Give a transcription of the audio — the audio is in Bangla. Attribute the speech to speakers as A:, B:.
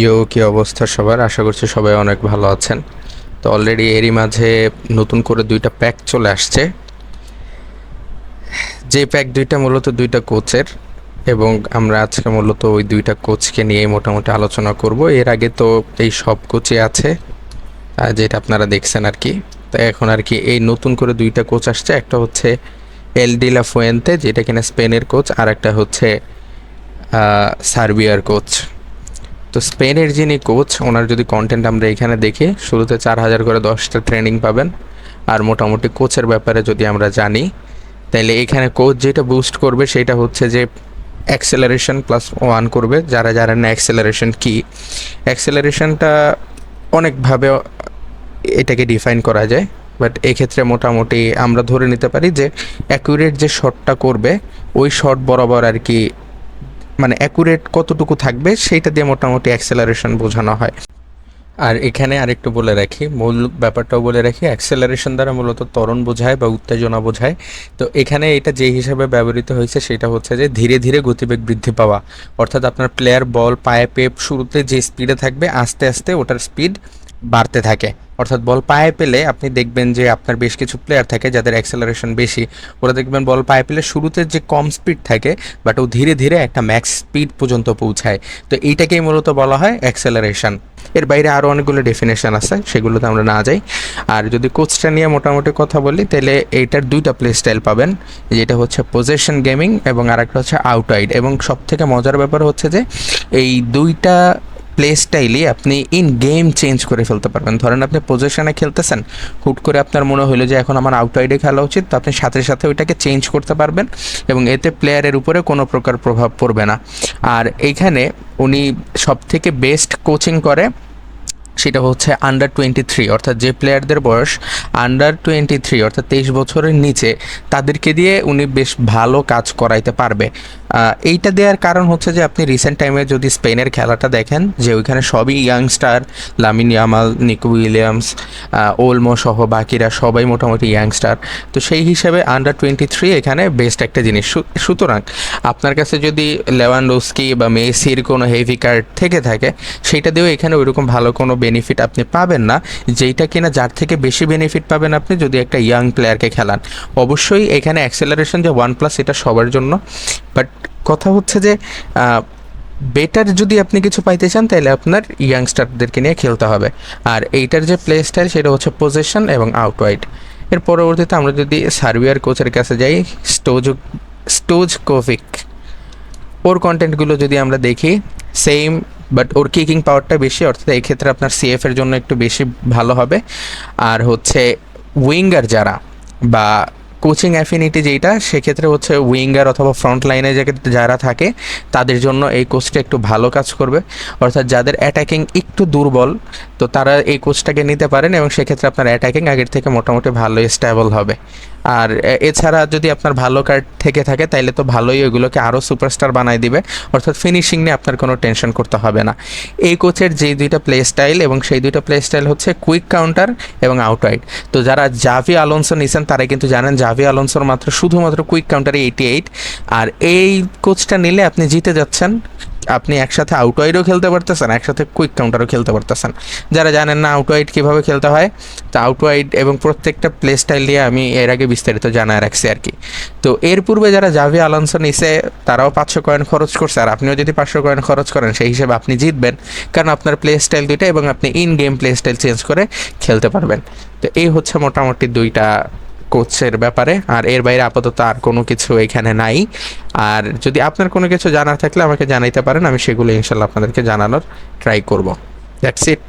A: ইয়ো, কি অবস্থা সবার? আশা করছি সবাই অনেক ভালো আছেন। তো অলরেডি এরই মাঝে নতুন করে দুইটা প্যাক চলে আসছে। যে প্যাক দুইটা মূলত দুইটা কোচের এবং আমরা আজকে মূলত ওই দুইটা কোচকে নিয়ে মোটামুটি আলোচনা করব। এর আগে তো এই সব কোচে আছে যেটা আপনারা দেখছেন আর কি। তো এখন আর কি এই নতুন করে দুইটা কোচ আসছে, একটা হচ্ছে এল ডিলা ফুয়েন্তে যেটা কিনা স্পেনের কোচ আর একটা হচ্ছে সার্বিয়ার কোচ তো স্পেনের যিনি কোচ, ওনার যদি কন্টেন্ট আমরা এখানে দেখি, শুরুতে চার হাজার করে দশটা ট্রেনিং পাবেন। আর মোটামুটি কোচের ব্যাপারে যদি আমরা জানি তাহলে এখানে কোচ যেটা বুস্ট করবে সেটা হচ্ছে যে অ্যাক্সেলারেশন প্লাস ওয়ান করবে। যারা যারা না অ্যাক্সেলারেশন কি অ্যাক্সেলারেশনটা অনেকভাবে এটাকে ডিফাইন করা যায়। বাট এক্ষেত্রে মোটামুটি আমরা ধরে নিতে পারি যে অ্যাকুরেট যে শটটা করবে, ওই শট বরাবর আর কি মানে অ্যাকুরেট কতটুকু থাকবে, সেইটা দিয়ে মোটামুটি অ্যাক্সেলারেশন বোঝানো হয়। আর এখানে আরেকটু বলে রাখি, মূল ব্যাপারটাও বলে রাখি অ্যাক্সেলারেশন দ্বারা মূলত ত্বরণ বোঝায় বা উত্তেজনা বোঝায়। তো এখানে এটা যে হিসাবে ব্যবহৃত হয়েছে, সেটা হচ্ছে যে ধীরে ধীরে গতিবেগ বৃদ্ধি পাওয়া। অর্থাৎ আপনার প্লেয়ার বল পায়ে পেপ শুরুতে যে স্পিডে থাকবে, আস্তে আস্তে ওটার স্পিড বাড়তে থাকে। অর্থাৎ বল পায়ে পেলে আপনি দেখবেন যে আপনার বেশ কিছু প্লেয়ার থাকে যাদের অ্যাক্সেলারেশন বেশি। ওরা দেখবেন বল পায়ে পেলে শুরুতে যে কম স্পিড থাকে বাট ও ধীরে ধীরে একটা ম্যাক্স স্পিড পর্যন্ত পৌঁছায়। তো এইটাকেই মূলত বলা হয় অ্যাক্সেলারেশন এর বাইরে আরও অনেকগুলো ডেফিনেশন আছে, সেগুলোতে আমরা না যাই। আর যদি কোচটা নিয়ে মোটামুটি কথা বলি, তাহলে এইটার দুইটা প্লে স্টাইল পাবেন। যেটা হচ্ছে পজিশন গেমিং এবং আরেকটা হচ্ছে আউটওয়াইড এবং সব থেকে মজার ব্যাপার হচ্ছে যে, এই দুইটা প্লে স্টাইলই আপনি ইন গেম চেঞ্জ করে ফেলতে পারবেন। ধরেন আপনি পজিশনে খেলতেছেন, হুট করে আপনার মনে হলো যে এখন আমার আউটওয়াইডে খেলা উচিত, তো আপনি সাথে সাথে ওইটাকে চেঞ্জ করতে পারবেন এবং এতে প্লেয়ারের উপরে কোনো প্রকার প্রভাব পড়বে না। আর এইখানে উনি সব থেকে বেস্ট কোচিং করে সেটা হচ্ছে আন্ডার টোয়েন্টি থ্রি অর্থাৎ যে প্লেয়ারদের বয়স আন্ডার টোয়েন্টি থ্রি অর্থাৎ তেইশ বছরের নিচে, তাদেরকে দিয়ে উনি বেশ ভালো কাজ করাইতে পারবে। এইটা দেওয়ার কারণ হচ্ছে যে আপনি রিসেন্ট টাইমে যদি স্পেনের খেলাটা দেখেন, যে ওইখানে সবই youngster Lamine Yamal, Nico Williams Olmo সহ বাকিরা সবাই মোটামুটি ইয়াংস্টার তো সেই হিসেবে আন্ডার টোয়েন্টি থ্রি এখানে বেস্ট একটা জিনিস সুতরাং আপনার কাছে যদি লেভানডোস্কি বা মেসির কোনো হেভি কার্ড থেকে থাকে, সেটা দিয়েও এখানে ওইরকম ভালো কোনো বেনিফিট আপনি পাবেন না, যেইটা কিনা যার থেকে বেশি বেনিফিট পাবেন আপনি যদি একটা ইয়াং প্লেয়ারকে খেলান। অবশ্যই এখানে অ্যাক্সেলারেশন যে ওয়ান প্লাস এটা সবার জন্য। বাট কথা হচ্ছে যে বেটার যদি আপনি কিছু পাইতে চান তাহলে আপনার ইয়াংস্টারদেরকে নিয়ে খেলতে হবে। আর এইটার যে প্লে স্টাইল সেটা হচ্ছে পজিশন এবং আউটওয়াইড এর পরবর্তীতে আমরা যদি সার্বিয়ার কোচের কাছে যাই স্টোজ স্টোজ কোভিক ওর কন্টেন্টগুলো যদি আমরা দেখি সেম বাট ওর কিকিং পাওয়ারটা বেশি, অর্থাৎ এই ক্ষেত্রে আপনার সিএফ এর জন্য একটু বেশি ভালো হবে। আর হচ্ছে উইঙ্গার যারা বা কোচিং অ্যাফিনিটি যেটা সেক্ষেত্রে হচ্ছে উইঙ্গার অথবা ফ্রন্ট লাইনে যারা থাকে, তাদের জন্য এই কোচটা একটু ভালো কাজ করবে। অর্থাৎ যাদের অ্যাটাকিং একটু দুর্বল, তো তারা এই কোচটাকে নিতে পারেন এবং সেক্ষেত্রে আপনার অ্যাটাকিং আগের থেকে মোটামুটি ভালো স্টেবল হবে। আর এছাড়া যদি আপনার ভালো কার্ড থেকে থাকে, তাইলে তো ভালোই ওইগুলোকে আরও সুপারস্টার বানাই দিবে। অর্থাৎ ফিনিশিং নিয়ে আপনার কোনো টেনশন করতে হবে না। এই কোচের যে দুইটা প্লে স্টাইল এবং সেই দুইটা প্লে স্টাইল হচ্ছে কুইক কাউন্টার এবং আউটওয়াইড তো যারা জাভি আলোনসো নিছেন তারা কিন্তু জানেন জাভি আলোনসোর মাত্র শুধুমাত্র কুইক কাউন্টারে এইটি এইট আর এই কোচটা নিলে আপনি জিতে যাচ্ছেন আপনি একসাথে আউটওয়াইডও খেলতে পারতেছেন, একসাথে কুইক কাউন্টারও খেলতে পারতেছেন। যারা জানেন না আউটওয়াইড কীভাবে খেলতে হয়, তো আউটওয়াইড এবং প্রত্যেকটা প্লে স্টাইল দিয়ে আমি এর আগে বিস্তারিত জানায় রাখছি আর কি। তো এর পূর্বে যারা জাভি আলানসো নিছে, তারাও পাঁচশো কয়েন খরচ করছে, আর আপনিও যদি পাঁচশো কয়েন খরচ করেন, সেই হিসেবে আপনি জিতবেন, কারণ আপনার প্লে স্টাইল দুইটা এবং আপনি in game play style change করে খেলতে পারবেন। তো এই হচ্ছে মোটামুটি দুইটা কোচের ব্যাপারে, আর এর বাইরে আপাতত আর কোনো কিছু এখানে নাই। আর যদি আপনার কোনো কিছু জানার থাকলে আমাকে জানাইতে পারেন, আমি সেগুলো ইনশাল্লাহ আপনাদেরকে জানানোর ট্রাই করব। That's it